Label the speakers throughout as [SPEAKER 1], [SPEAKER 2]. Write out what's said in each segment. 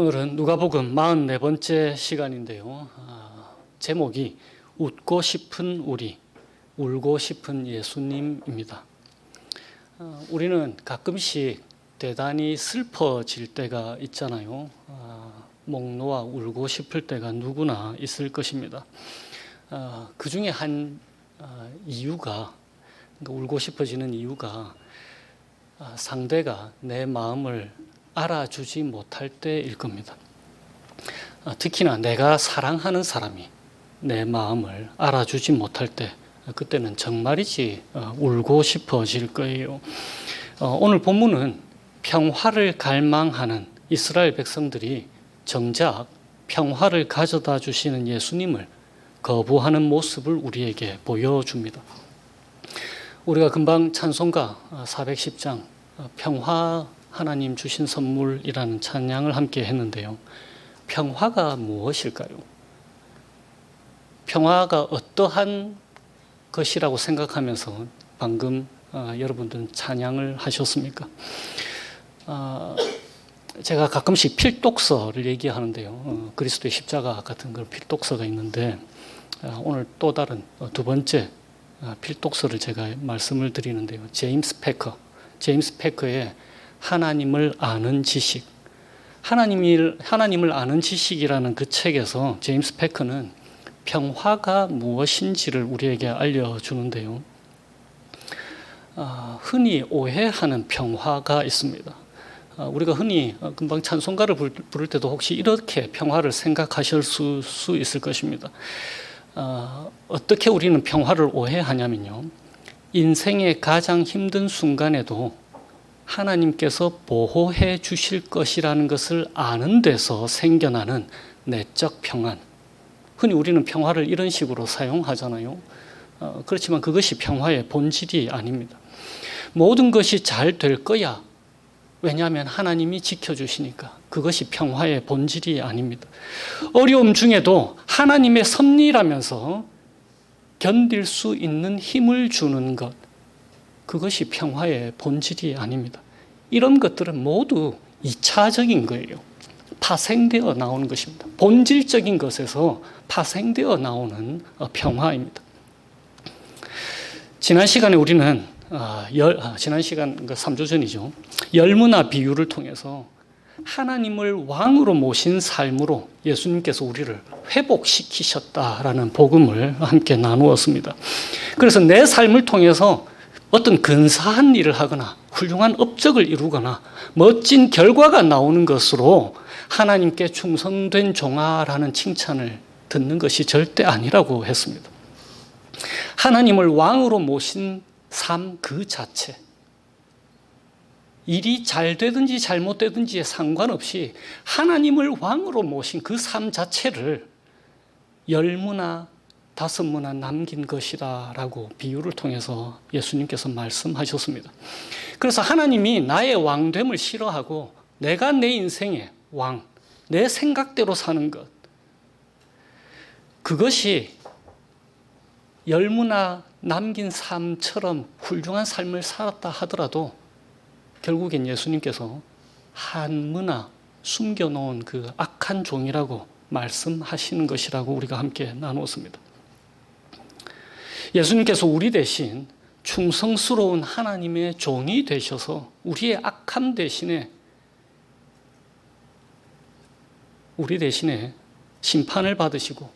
[SPEAKER 1] 오늘은 누가복음 44번째 시간인데요. 아, 제목이 웃고 싶은 우리, 울고 싶은 예수님입니다. 아, 우리는 가끔씩 대단히 슬퍼질 때가 있잖아요. 아, 목 놓아 울고 싶을 때가 누구나 있을 것입니다. 아, 그 중에 한 아, 이유가 그러니까 울고 싶어지는 이유가 아, 상대가 내 마음을 알아주지 못할 때일 겁니다. 아, 특히나 내가 사랑하는 사람이 내 마음을 알아주지 못할 때 그때는 정말이지 어, 울고 싶어질 거예요. 어, 오늘 본문은 평화를 갈망하는 이스라엘 백성들이 정작 평화를 가져다 주시는 예수님을 거부하는 모습을 우리에게 보여줍니다. 우리가 금방 찬송가 410장 어, 평화 하나님 주신 선물이라는 찬양을 함께 했는데요. 평화가 무엇일까요? 평화가 어떠한 것이라고 생각하면서 방금 어, 여러분들은 찬양을 하셨습니까? 어, 제가 가끔씩 필독서를 얘기하는데요. 어, 그리스도의 십자가 같은 그런 필독서가 있는데 어, 오늘 또 다른 어, 두 번째 어, 필독서를 제가 말씀을 드리는데요. 제임스 패커, 제임스 패커의 하나님을 아는 지식, 하나님을 하나님을 아는 지식이라는 그 책에서 제임스 패커는 평화가 무엇인지를 우리에게 알려주는데요. 아, 흔히 오해하는 평화가 있습니다. 아, 우리가 흔히 금방 찬송가를 부를, 때도 혹시 이렇게 평화를 생각하실 수, 수 있을 것입니다. 아, 어떻게 우리는 평화를 오해하냐면요. 인생의 가장 힘든 순간에도 하나님께서 보호해 주실 것이라는 것을 아는 데서 생겨나는 내적 평안. 흔히 우리는 평화를 이런 식으로 사용하잖아요. 어, 그렇지만 그것이 평화의 본질이 아닙니다. 모든 것이 잘 될 거야. 왜냐하면 하나님이 지켜주시니까. 그것이 평화의 본질이 아닙니다. 어려움 중에도 하나님의 섭리라면서 견딜 수 있는 힘을 주는 것. 그것이 평화의 본질이 아닙니다. 이런 것들은 모두 2차적인 거예요. 파생되어 나오는 것입니다. 본질적인 것에서 파생되어 나오는 어, 평화입니다. 지난 시간에 우리는 어, 열, 아, 지난 시간 그 3주 전이죠. 열무나 비유를 통해서 하나님을 왕으로 모신 삶으로 예수님께서 우리를 회복시키셨다라는 복음을 함께 나누었습니다. 그래서 내 삶을 통해서 어떤 근사한 일을 하거나 훌륭한 업적을 이루거나 멋진 결과가 나오는 것으로 하나님께 충성된 종아라는 칭찬을 듣는 것이 절대 아니라고 했습니다. 하나님을 왕으로 모신 삶 그 자체. 일이 잘 되든지 잘못되든지에 상관없이 하나님을 왕으로 모신 그 삶 자체를 열무나 다섯 문화 남긴 것이다 라고 비유를 통해서 예수님께서 말씀하셨습니다. 그래서 하나님이 나의 왕됨을 싫어하고 내가 내 인생의 왕, 내 생각대로 사는 것, 그것이 열무나 남긴 삶처럼 훌륭한 삶을 살았다 하더라도 결국엔 예수님께서 한무나 숨겨놓은 그 악한 종이라고 말씀하시는 것이라고 우리가 함께 나누었습니다. 예수님께서 우리 대신 충성스러운 하나님의 종이 되셔서 우리의 악함 대신에 우리 대신에 심판을 받으시고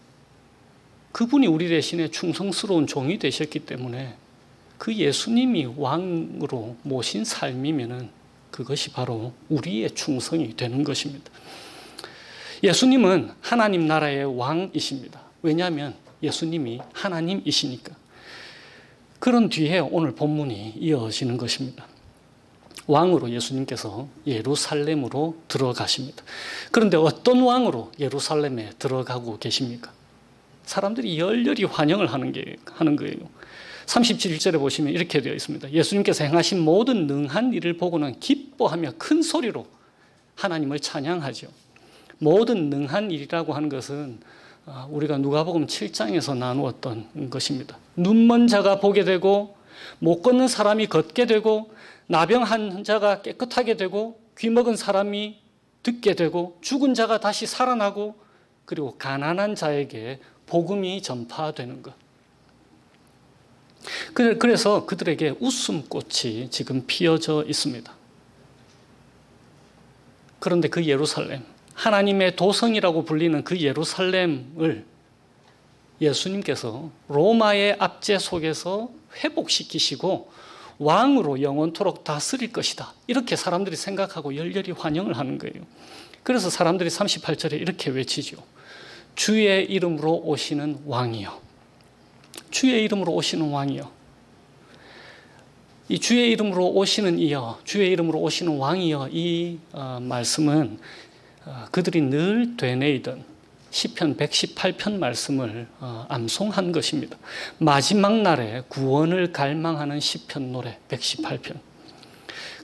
[SPEAKER 1] 그분이 우리 대신에 충성스러운 종이 되셨기 때문에 그 예수님이 왕으로 모신 삶이면은 그것이 바로 우리의 충성이 되는 것입니다. 예수님은 하나님 나라의 왕이십니다. 왜냐하면 예수님이 하나님이시니까. 그런 뒤에 오늘 본문이 이어지는 것입니다. 왕으로 예수님께서 예루살렘으로 들어가십니다. 그런데 어떤 왕으로 예루살렘에 들어가고 계십니까? 사람들이 열렬히 환영을 하는 게 하는 거예요. 37절에 보시면 이렇게 되어 있습니다. 예수님께서 행하신 모든 능한 일을 보고는 기뻐하며 큰 소리로 하나님을 찬양하죠. 모든 능한 일이라고 하는 것은 아, 우리가 누가복음 7장에서 나누었던 것입니다. 눈먼 자가 보게 되고 못 걷는 사람이 걷게 되고 나병 환자가 깨끗하게 되고 귀 먹은 사람이 듣게 되고 죽은 자가 다시 살아나고 그리고 가난한 자에게 복음이 전파되는 것. 그래- 그래서 그들에게 웃음꽃이 지금 피어져 있습니다. 그런데 그 예루살렘, 하나님의 도성이라고 불리는 그 예루살렘을 예수님께서 로마의 압제 속에서 회복시키시고 왕으로 영원토록 다스릴 것이다. 이렇게 사람들이 생각하고 열렬히 환영을 하는 거예요. 그래서 사람들이 38절에 이렇게 외치죠. 주의 이름으로 오시는 왕이요. 주의 이름으로 오시는 왕이요. 이 주의 이름으로 오시는 이여, 주의 이름으로 오시는 왕이여 이 어, 말씀은 어, 그들이 늘 되뇌이던 시편 118편 말씀을 어, 암송한 것입니다. 마지막 날에 구원을 갈망하는 시편 노래 118편.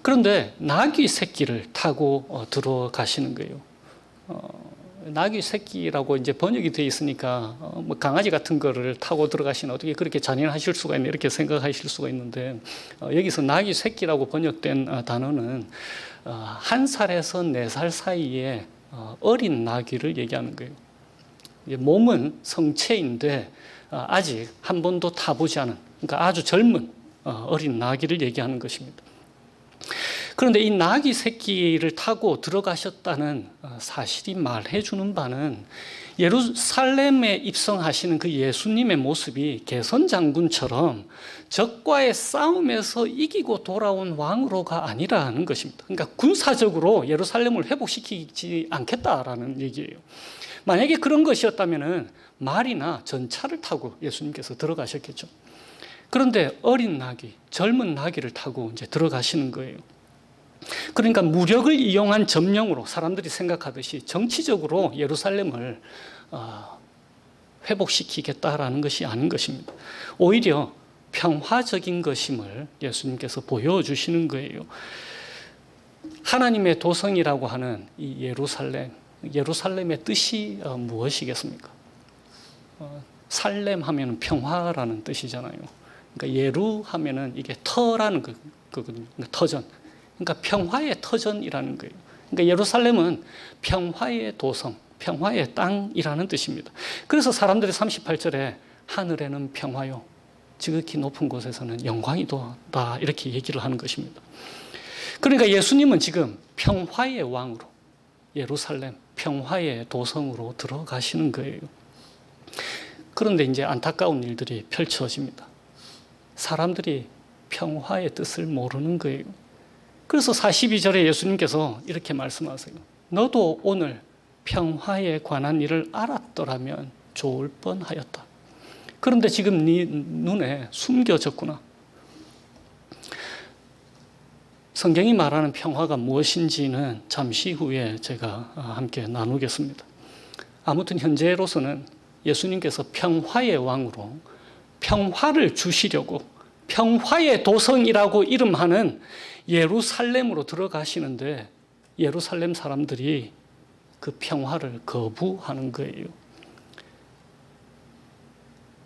[SPEAKER 1] 그런데 나귀 새끼를 타고 어, 들어가시는 거예요. 어, 나귀 새끼라고 이제 번역이 되어 있으니까 어, 뭐 강아지 같은 거를 타고 들어가시면 어떻게 그렇게 잔인하실 수가 있나 이렇게 생각하실 수가 있는데 어, 여기서 나귀 새끼라고 번역된 어, 단어는 어, 한 살에서 네 살 사이에 어, 어린 나귀를 얘기하는 거예요. 몸은 성체인데 어, 아직 한 번도 타보지 않은 그러니까 아주 젊은 어, 어린 나귀를 얘기하는 것입니다. 그런데 이 나귀 새끼를 타고 들어가셨다는 어, 사실이 말해주는 바는 예루살렘에 입성하시는 그 예수님의 모습이 개선 장군처럼 적과의 싸움에서 이기고 돌아온 왕으로가 아니라는 것입니다. 그러니까 군사적으로 예루살렘을 회복시키지 않겠다라는 얘기예요. 만약에 그런 것이었다면 말이나 전차를 타고 예수님께서 들어가셨겠죠. 그런데 어린 나귀, 젊은 나귀를 타고 이제 들어가시는 거예요. 그러니까 무력을 이용한 점령으로 사람들이 생각하듯이 정치적으로 예루살렘을 어, 회복시키겠다라는 것이 아닌 것입니다. 오히려 평화적인 것임을 예수님께서 보여주시는 거예요. 하나님의 도성이라고 하는 이 예루살렘, 예루살렘의 뜻이 어, 무엇이겠습니까? 어, 살렘 하면 평화라는 뜻이잖아요. 그러니까 예루 하면은 이게 터라는 거, 거거든요. 그러니까 터전. 그러니까 평화의 터전이라는 거예요. 그러니까 예루살렘은 평화의 도성, 평화의 땅이라는 뜻입니다. 그래서 사람들이 38절에 하늘에는 평화요. 지극히 높은 곳에서는 영광이 도다. 이렇게 얘기를 하는 것입니다. 그러니까 예수님은 지금 평화의 왕으로 예루살렘 평화의 도성으로 들어가시는 거예요. 그런데 이제 안타까운 일들이 펼쳐집니다. 사람들이 평화의 뜻을 모르는 거예요. 그래서 42절에 예수님께서 이렇게 말씀하세요. 너도 오늘 평화에 관한 일을 알았더라면 좋을 뻔하였다. 그런데 지금 네 눈에 숨겨졌구나. 성경이 말하는 평화가 무엇인지는 잠시 후에 제가 함께 나누겠습니다. 아무튼 현재로서는 예수님께서 평화의 왕으로 평화를 주시려고 평화의 도성이라고 이름하는 예루살렘으로 들어가시는데 예루살렘 사람들이 그 평화를 거부하는 거예요.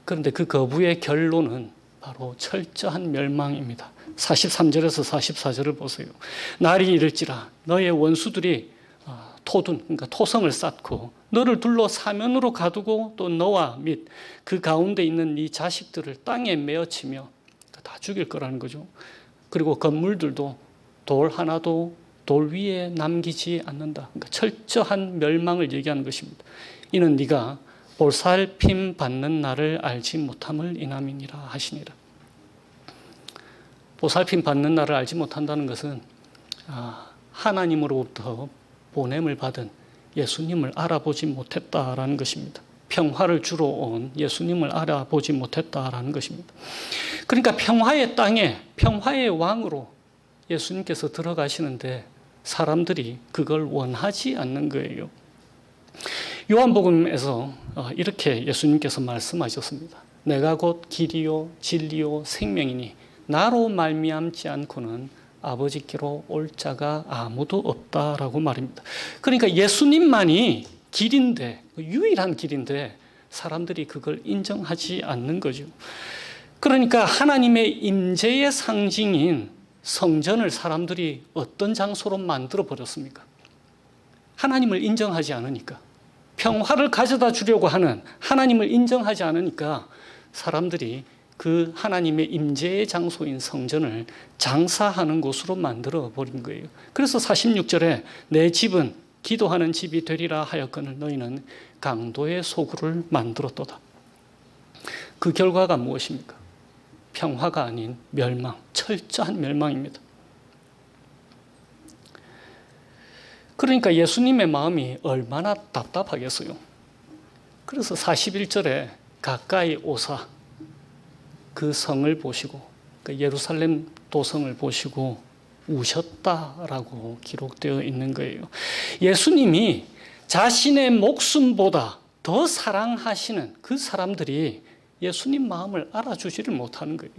[SPEAKER 1] 그런데 그 거부의 결론은 바로 철저한 멸망입니다. 43절에서 44절을 보세요. 날이 이를지라 너의 원수들이 어, 토둔 그러니까 토성을 쌓고 너를 둘러 사면으로 가두고 또 너와 및 그 가운데 있는 네 자식들을 땅에 메어치며 다 죽일 거라는 거죠. 그리고 건물들도 돌 하나도 돌 위에 남기지 않는다. 그러니까 철저한 멸망을 얘기하는 것입니다. 이는 네가 보살핌 받는 날을 알지 못함을 인함이니라 하시니라. 보살핌 받는 날을 알지 못한다는 것은 아, 하나님으로부터 보냄을 받은 예수님을 알아보지 못했다라는 것입니다. 평화를 주러 온 예수님을 알아보지 못했다라는 것입니다. 그러니까 평화의 땅에 평화의 왕으로 예수님께서 들어가시는데 사람들이 그걸 원하지 않는 거예요. 요한복음에서 어, 이렇게 예수님께서 말씀하셨습니다. 내가 곧 길이요 진리요 생명이니 나로 말미암지 않고는 아버지께로 올 자가 아무도 없다라고 말입니다. 그러니까 예수님만이 길인데 유일한 길인데 사람들이 그걸 인정하지 않는 거죠. 그러니까 하나님의 임재의 상징인 성전을 사람들이 어떤 장소로 만들어 버렸습니까? 하나님을 인정하지 않으니까 평화를 가져다 주려고 하는 하나님을 인정하지 않으니까 사람들이 그 하나님의 임재의 장소인 성전을 장사하는 곳으로 만들어 버린 거예요. 그래서 46절에 내 집은 기도하는 집이 되리라 하였거늘 너희는 강도의 소굴을 만들었도다. 그 결과가 무엇입니까? 평화가 아닌 멸망, 철저한 멸망입니다. 그러니까 예수님의 마음이 얼마나 답답하겠어요. 그래서 41절에 가까이 오사 그 성을 보시고 그 예루살렘 도성을 보시고 우셨다라고 기록되어 있는 거예요. 예수님이 자신의 목숨보다 더 사랑하시는 그 사람들이 예수님 마음을 알아주지를 못하는 거예요.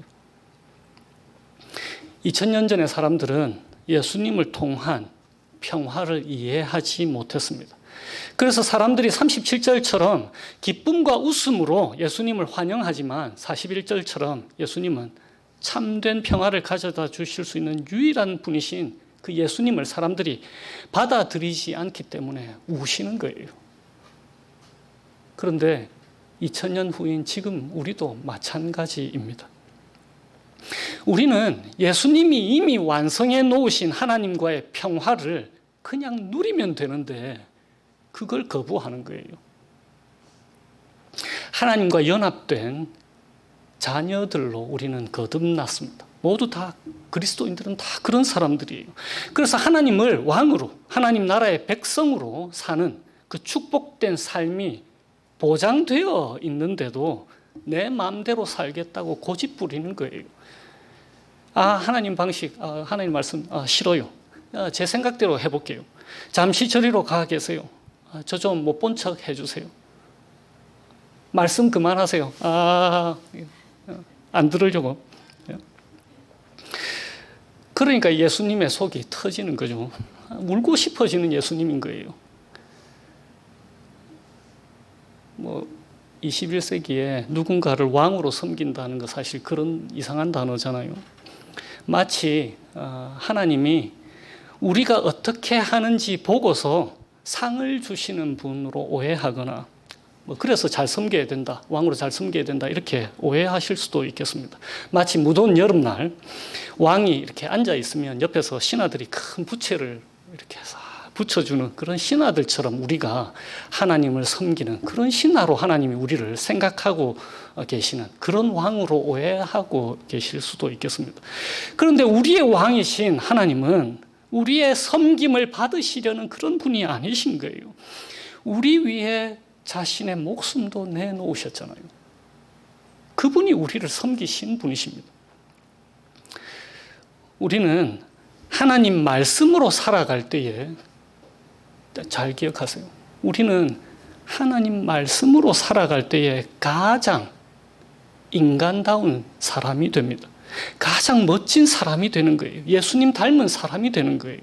[SPEAKER 1] 2000년 전의 사람들은 예수님을 통한 평화를 이해하지 못했습니다. 그래서 사람들이 37절처럼 기쁨과 웃음으로 예수님을 환영하지만 41절처럼 예수님은 참된 평화를 가져다 주실 수 있는 유일한 분이신 그 예수님을 사람들이 받아들이지 않기 때문에 우시는 거예요. 그런데 2000년 후인 지금 우리도 마찬가지입니다. 우리는 예수님이 이미 완성해 놓으신 하나님과의 평화를 그냥 누리면 되는데 그걸 거부하는 거예요. 하나님과 연합된 자녀들로 우리는 거듭났습니다. 모두 다 그리스도인들은 다 그런 사람들이에요. 그래서 하나님을 왕으로 하나님 나라의 백성으로 사는 그 축복된 삶이 보장되어 있는데도 내 마음대로 살겠다고 고집 부리는 거예요. 아 하나님 방식, 아, 하나님 말씀 아, 싫어요. 아, 제 생각대로 해볼게요. 잠시 저리로 가 계세요. 아, 저좀 못 본 척 해주세요. 말씀 그만하세요. 아, 안 들으려고. 그러니까 예수님의 속이 터지는 거죠. 울고 싶어지는 예수님인 거예요. 뭐 21세기에 누군가를 왕으로 섬긴다는 거 사실 그런 이상한 단어잖아요. 마치 어, 하나님이 우리가 어떻게 하는지 보고서 상을 주시는 분으로 오해하거나 뭐 그래서 잘 섬겨야 된다. 왕으로 잘 섬겨야 된다. 이렇게 오해하실 수도 있겠습니다. 마치 무더운 여름날 왕이 이렇게 앉아 있으면 옆에서 신하들이 큰 부채를 이렇게 해서 붙여주는 그런 신하들처럼 우리가 하나님을 섬기는 그런 신하로 하나님이 우리를 생각하고 계시는 그런 왕으로 오해하고 계실 수도 있겠습니다. 그런데 우리의 왕이신 하나님은 우리의 섬김을 받으시려는 그런 분이 아니신 거예요. 우리 위해 자신의 목숨도 내놓으셨잖아요. 그분이 우리를 섬기신 분이십니다. 우리는 하나님 말씀으로 살아갈 때에 잘 기억하세요. 우리는 하나님 말씀으로 살아갈 때에 가장 인간다운 사람이 됩니다. 가장 멋진 사람이 되는 거예요. 예수님 닮은 사람이 되는 거예요.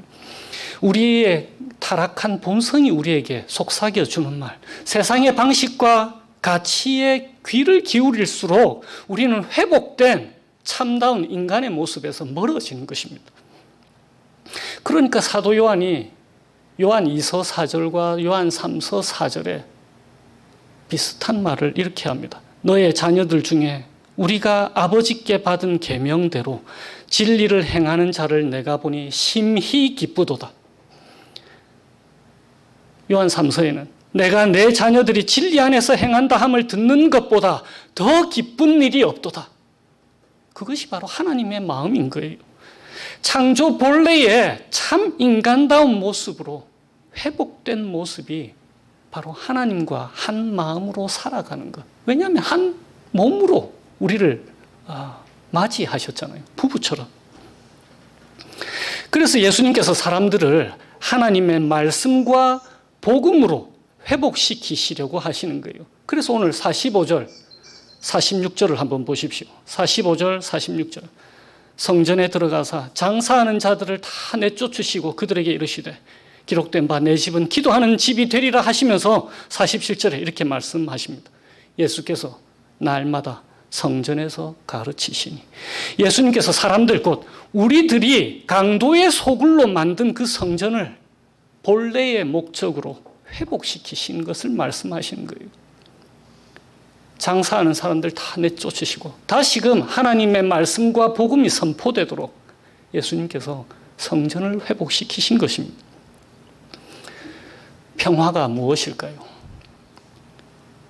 [SPEAKER 1] 우리의 타락한 본성이 우리에게 속삭여 주는 말. 세상의 방식과 가치에 귀를 기울일수록 우리는 회복된 참다운 인간의 모습에서 멀어지는 것입니다. 그러니까 사도 요한이 요한 2서 4절과 요한 3서 4절에 비슷한 말을 이렇게 합니다. 너의 자녀들 중에 우리가 아버지께 받은 계명대로 진리를 행하는 자를 내가 보니 심히 기쁘도다. 요한 3서에는 내가 내 자녀들이 진리 안에서 행한다 함을 듣는 것보다 더 기쁜 일이 없도다. 그것이 바로 하나님의 마음인 거예요. 창조 본래의 참 인간다운 모습으로 회복된 모습이 바로 하나님과 한 마음으로 살아가는 것. 왜냐하면 한 몸으로 우리를 아, 맞이하셨잖아요. 부부처럼. 그래서 예수님께서 사람들을 하나님의 말씀과 복음으로 회복시키시려고 하시는 거예요. 그래서 오늘 45절, 46절을 한번 보십시오. 45절, 46절. 성전에 들어가서 장사하는 자들을 다 내쫓으시고 그들에게 이르시되 기록된 바 내 집은 기도하는 집이 되리라 하시면서 47절에 이렇게 말씀하십니다. 예수께서 날마다 성전에서 가르치시니 예수님께서 사람들 곧 우리들이 강도의 소굴로 만든 그 성전을 본래의 목적으로 회복시키신 것을 말씀하시는 거예요. 장사하는 사람들 다 내쫓으시고 다시금 하나님의 말씀과 복음이 선포되도록 예수님께서 성전을 회복시키신 것입니다. 평화가 무엇일까요?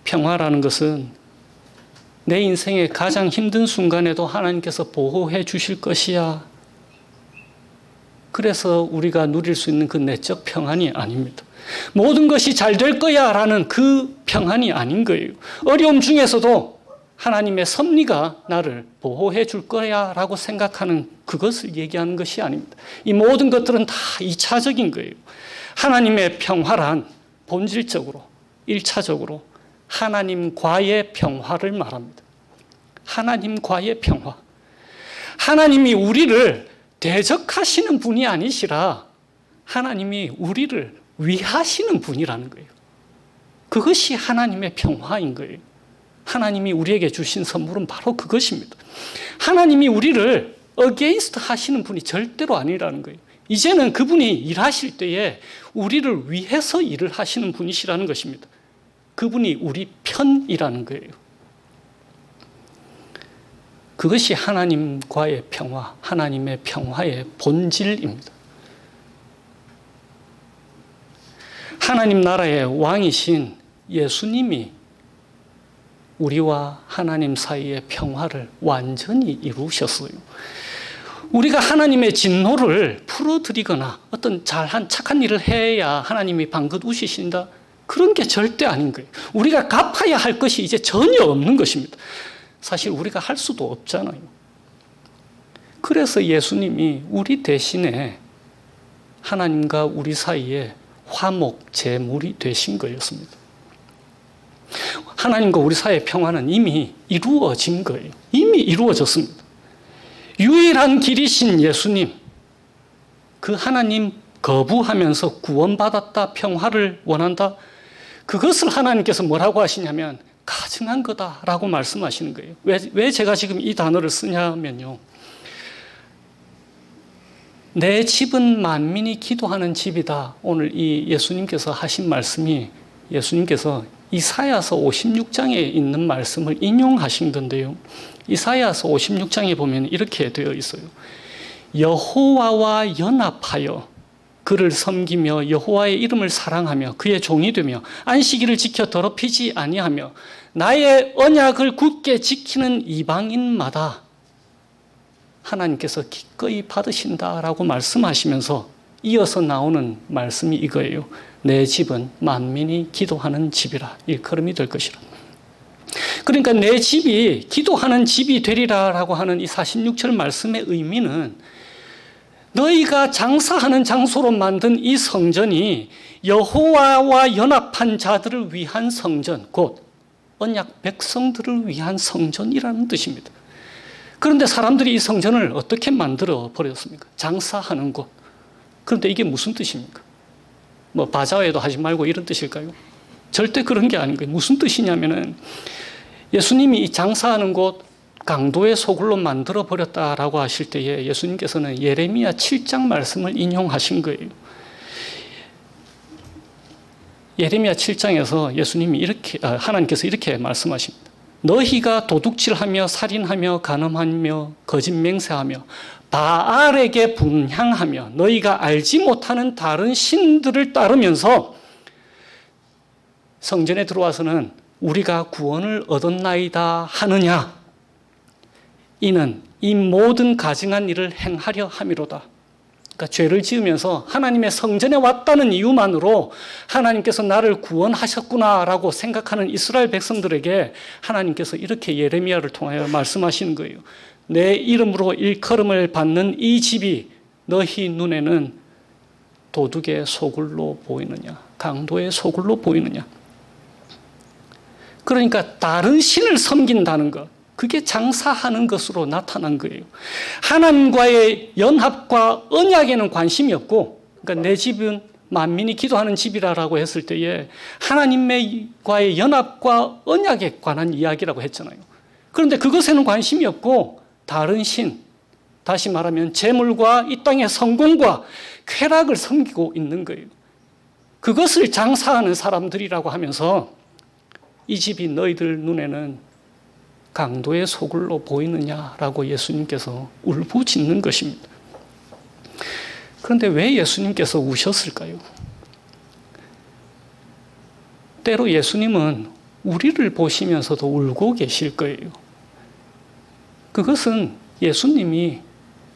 [SPEAKER 1] 평화라는 것은 내 인생의 가장 힘든 순간에도 하나님께서 보호해 주실 것이야. 그래서 우리가 누릴 수 있는 그 내적 평안이 아닙니다. 모든 것이 잘 될 거야 라는 그 평안이 아닌 거예요. 어려움 중에서도 하나님의 섭리가 나를 보호해 줄 거야 라고 생각하는 그것을 얘기하는 것이 아닙니다. 이 모든 것들은 다 2차적인 거예요. 하나님의 평화란 본질적으로, 1차적으로 하나님과의 평화를 말합니다. 하나님과의 평화. 하나님이 우리를 대적하시는 분이 아니시라 하나님이 우리를 위하시는 분이라는 거예요. 그것이 하나님의 평화인 거예요. 하나님이 우리에게 주신 선물은 바로 그것입니다. 하나님이 우리를 against 하시는 분이 절대로 아니라는 거예요. 이제는 그분이 일하실 때에 우리를 위해서 일을 하시는 분이시라는 것입니다. 그분이 우리 편이라는 거예요. 그것이 하나님과의 평화, 하나님의 평화의 본질입니다. 하나님 나라의 왕이신 예수님이 우리와 하나님 사이의 평화를 완전히 이루셨어요. 우리가 하나님의 진노를 풀어드리거나 어떤 잘한 착한 일을 해야 하나님이 방긋 우시신다. 그런 게 절대 아닌 거예요. 우리가 갚아야 할 것이 이제 전혀 없는 것입니다. 사실 우리가 할 수도 없잖아요. 그래서 예수님이 우리 대신에 하나님과 우리 사이에 화목 제물이 되신 거였습니다. 하나님과 우리 사이의 평화는 이미 이루어진 거예요. 이미 이루어졌습니다. 유일한 길이신 예수님, 그 하나님 거부하면서 구원받았다, 평화를 원한다. 그것을 하나님께서 뭐라고 하시냐면 가증한 거다라고 말씀하시는 거예요. 왜, 왜 제가 지금 이 단어를 쓰냐면요. 내 집은 만민이 기도하는 집이다. 오늘 이 예수님께서 하신 말씀이 예수님께서 이사야서 56장에 있는 말씀을 인용하신 건데요. 이사야서 56장에 보면 이렇게 되어 있어요. 여호와와 연합하여 그를 섬기며 여호와의 이름을 사랑하며 그의 종이 되며 안식일을 지켜 더럽히지 아니하며 나의 언약을 굳게 지키는 이방인마다 하나님께서 기꺼이 받으신다라고 말씀하시면서 이어서 나오는 말씀이 이거예요. 내 집은 만민이 기도하는 집이라 일컬음이 될 것이라. 그러니까 내 집이 기도하는 집이 되리라라고 하는 이 46절 말씀의 의미는 너희가 장사하는 장소로 만든 이 성전이 여호와와 연합한 자들을 위한 성전, 곧 언약 백성들을 위한 성전이라는 뜻입니다. 그런데 사람들이 이 성전을 어떻게 만들어 버렸습니까? 장사하는 곳. 그런데 이게 무슨 뜻입니까? 뭐 바자회도 하지 말고 이런 뜻일까요? 절대 그런 게 아닌 거예요. 무슨 뜻이냐면은 예수님이 이 장사하는 곳 강도의 소굴로 만들어 버렸다라고 하실 때에 예수님께서는 예레미야 7장 말씀을 인용하신 거예요. 예레미야 7장에서 예수님이 이렇게 아, 하나님께서 이렇게 말씀하십니다. 너희가 도둑질하며 살인하며 간음하며 거짓 맹세하며 바알에게 분향하며 너희가 알지 못하는 다른 신들을 따르면서 성전에 들어와서는 우리가 구원을 얻었나이다 하느냐 이는 이 모든 가증한 일을 행하려 함이로다. 그러니까 죄를 지으면서 하나님의 성전에 왔다는 이유만으로 하나님께서 나를 구원하셨구나라고 생각하는 이스라엘 백성들에게 하나님께서 이렇게 예레미야를 통하여 말씀하시는 거예요. 내 이름으로 일컬음을 받는 이 집이 너희 눈에는 도둑의 소굴로 보이느냐, 강도의 소굴로 보이느냐. 그러니까 다른 신을 섬긴다는 것, 그게 장사하는 것으로 나타난 거예요. 하나님과의 연합과 언약에는 관심이 없고, 그러니까 내 집은 만민이 기도하는 집이라고 했을 때에 하나님과의 연합과 언약에 관한 이야기라고 했잖아요. 그런데 그것에는 관심이 없고 다른 신, 다시 말하면 재물과 이 땅의 성공과 쾌락을 섬기고 있는 거예요. 그것을 장사하는 사람들이라고 하면서 이 집이 너희들 눈에는 강도의 소굴로 보이느냐라고 예수님께서 울부짖는 것입니다. 그런데 왜 예수님께서 우셨을까요? 때로 예수님은 우리를 보시면서도 울고 계실 거예요. 그것은 예수님이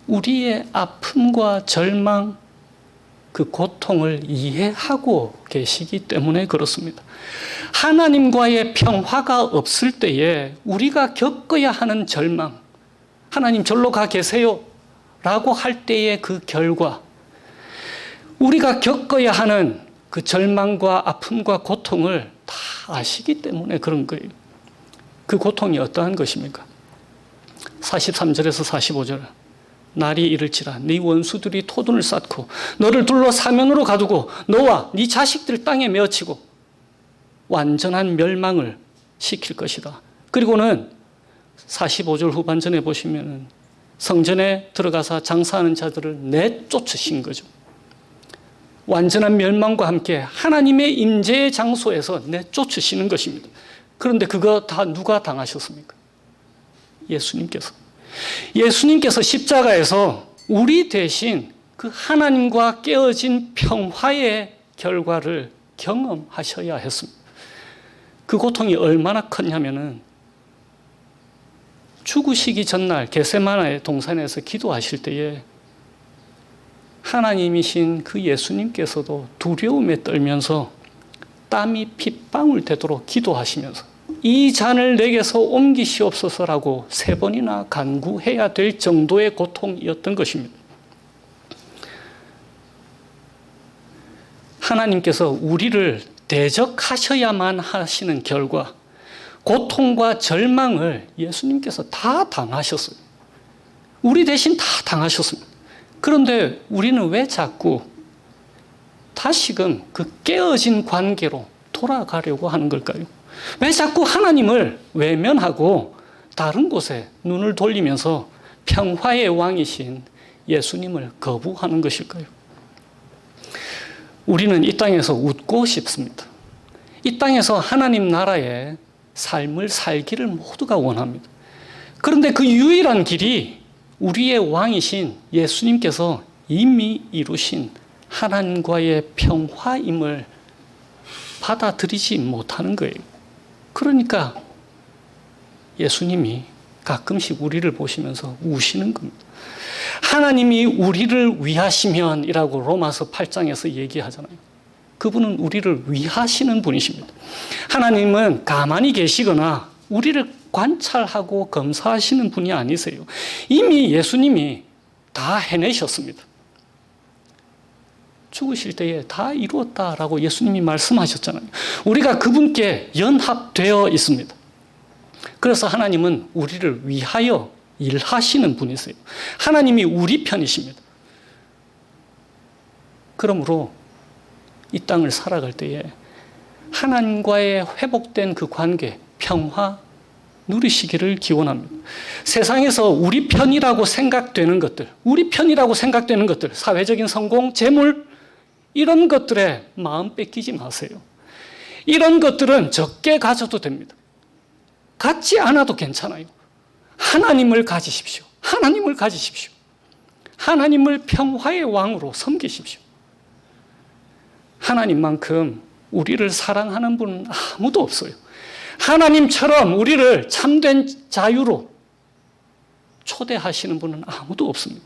[SPEAKER 1] 우리의 아픔과 절망, 그 고통을 이해하고 계시기 때문에 그렇습니다. 하나님과의 평화가 없을 때에 우리가 겪어야 하는 절망, 하나님 절로 가 계세요. 라고 할 때의 그 결과, 우리가 겪어야 하는 그 절망과 아픔과 고통을 다 아시기 때문에 그런 거예요. 그 고통이 어떠한 것입니까? 43절에서 45절. 날이 이를지라 네 원수들이 토둔을 쌓고 너를 둘러 사면으로 가두고 너와 네 자식들 땅에 메어치고 완전한 멸망을 시킬 것이다. 그리고는 45절 후반전에 보시면 성전에 들어가서 장사하는 자들을 내쫓으신 거죠. 완전한 멸망과 함께 하나님의 임재의 장소에서 내쫓으시는 것입니다. 그런데 그거 다 누가 당하셨습니까? 예수님께서. 예수님께서 십자가에서 우리 대신 그 하나님과 깨어진 평화의 결과를 경험하셔야 했습니다. 그 고통이 얼마나 컸냐면은 죽으시기 전날 게세마나의 동산에서 기도하실 때에 하나님이신 그 예수님께서도 두려움에 떨면서 땀이 핏방울 되도록 기도하시면서 이 잔을 내게서 옮기시옵소서라고 세 번이나 간구해야 될 정도의 고통이었던 것입니다. 하나님께서 우리를 대적하셔야만 하시는 결과 고통과 절망을 예수님께서 다 당하셨어요. 우리 대신 다 당하셨습니다. 그런데 우리는 왜 자꾸 다시금 그 깨어진 관계로 돌아가려고 하는 걸까요? 왜 자꾸 하나님을 외면하고 다른 곳에 눈을 돌리면서 평화의 왕이신 예수님을 거부하는 것일까요? 우리는 이 땅에서 웃고 싶습니다. 이 땅에서 하나님 나라의 삶을 살기를 모두가 원합니다. 그런데 그 유일한 길이 우리의 왕이신 예수님께서 이미 이루신 하나님과의 평화임을 받아들이지 못하는 거예요. 그러니까 예수님이 가끔씩 우리를 보시면서 우시는 겁니다. 하나님이 우리를 위하시면이라고 로마서 8장에서 얘기하잖아요. 그분은 우리를 위하시는 분이십니다. 하나님은 가만히 계시거나 우리를 관찰하고 검사하시는 분이 아니세요. 이미 예수님이 다 해내셨습니다. 죽으실 때에 다 이루었다라고 예수님이 말씀하셨잖아요. 우리가 그분께 연합되어 있습니다. 그래서 하나님은 우리를 위하여 일하시는 분이세요. 하나님이 우리 편이십니다. 그러므로 이 땅을 살아갈 때에 하나님과의 회복된 그 관계, 평화, 누리시기를 기원합니다. 세상에서 우리 편이라고 생각되는 것들, 우리 편이라고 생각되는 것들, 사회적인 성공, 재물, 이런 것들에 마음 뺏기지 마세요. 이런 것들은 적게 가져도 됩니다. 갖지 않아도 괜찮아요. 하나님을 가지십시오. 하나님을 가지십시오. 하나님을 평화의 왕으로 섬기십시오. 하나님만큼 우리를 사랑하는 분은 아무도 없어요. 하나님처럼 우리를 참된 자유로 초대하시는 분은 아무도 없습니다.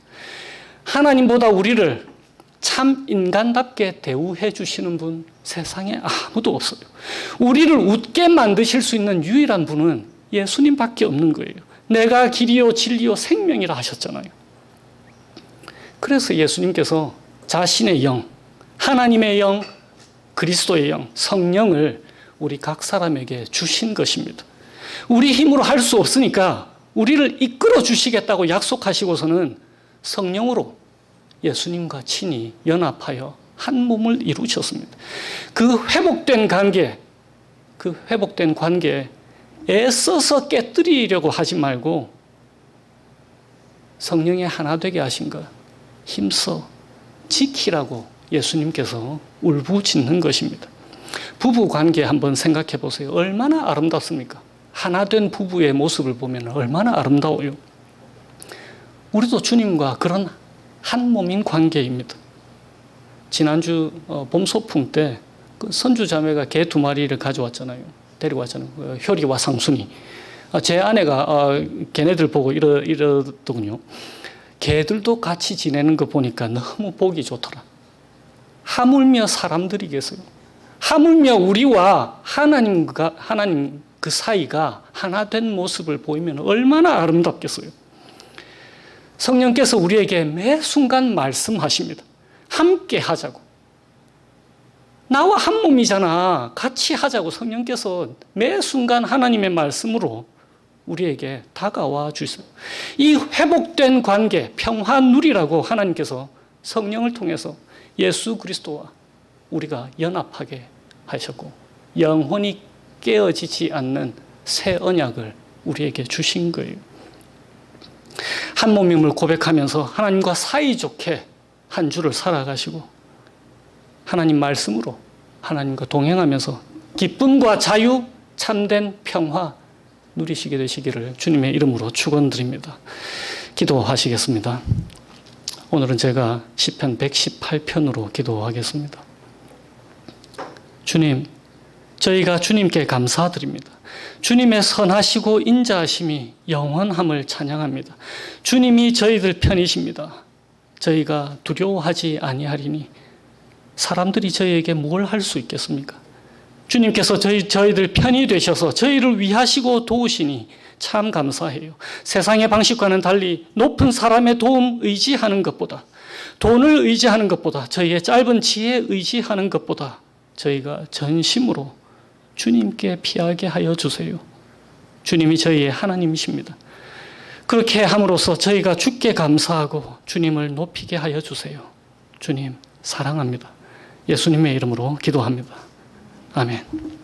[SPEAKER 1] 하나님보다 우리를 참 인간답게 대우해 주시는 분 세상에 아무도 없어요. 우리를 웃게 만드실 수 있는 유일한 분은 예수님밖에 없는 거예요. 내가 길이요 진리요 생명이라 하셨잖아요. 그래서 예수님께서 자신의 영, 하나님의 영, 그리스도의 영, 성령을 우리 각 사람에게 주신 것입니다. 우리 힘으로 할 수 없으니까 우리를 이끌어 주시겠다고 약속하시고서는 성령으로 예수님과 친히 연합하여 한 몸을 이루셨습니다. 그 회복된 관계, 그 회복된 관계에 애써서 깨뜨리려고 하지 말고 성령의 하나 되게 하신 것 힘써 지키라고 예수님께서 울부짖는 것입니다. 부부 관계 한번 생각해 보세요. 얼마나 아름답습니까? 하나 된 부부의 모습을 보면 얼마나 아름다워요. 우리도 주님과 그런 한 몸인 관계입니다. 지난주 어, 봄 소풍 때그 선주 자매가 개 두 마리를 가져왔잖아요. 데리고 왔잖아요. 그 효리와 상순이. 아, 제 아내가 어, 걔네들 보고 이러, 이러더군요. 개들도 같이 지내는 거 보니까 너무 보기 좋더라. 하물며 사람들이겠어요. 하물며 우리와 하나님과 하나님 그 사이가 하나 된 모습을 보이면 얼마나 아름답겠어요. 성령께서 우리에게 매 순간 말씀하십니다. 함께 하자고. 나와 한 몸이잖아. 같이 하자고 성령께서 매 순간 하나님의 말씀으로 우리에게 다가와 주세요. 이 회복된 관계, 평화 누리라고 하나님께서 성령을 통해서 예수 그리스도와 우리가 연합하게 하셨고 영혼이 깨어지지 않는 새 언약을 우리에게 주신 거예요. 한 몸임을 고백하면서 하나님과 사이좋게 한 주를 살아가시고 하나님 말씀으로 하나님과 동행하면서 기쁨과 자유, 참된 평화 누리시게 되시기를 주님의 이름으로 축원드립니다. 기도하시겠습니다. 오늘은 제가 시편 118편으로 기도하겠습니다. 주님, 저희가 주님께 감사드립니다. 주님의 선하시고 인자하심이 영원함을 찬양합니다. 주님이 저희들 편이십니다. 저희가 두려워하지 아니하리니 사람들이 저희에게 뭘 할 수 있겠습니까? 주님께서 저희, 저희들 편이 되셔서 저희를 위하시고 도우시니 참 감사해요. 세상의 방식과는 달리 높은 사람의 도움 의지하는 것보다 돈을 의지하는 것보다 저희의 짧은 지혜 의지하는 것보다 저희가 전심으로 주님께 피하게 하여 주세요. 주님이 저희의 하나님이십니다. 그렇게 함으로써 저희가 주께 감사하고 주님을 높이게 하여 주세요. 주님, 사랑합니다. 예수님의 이름으로 기도합니다. 아멘.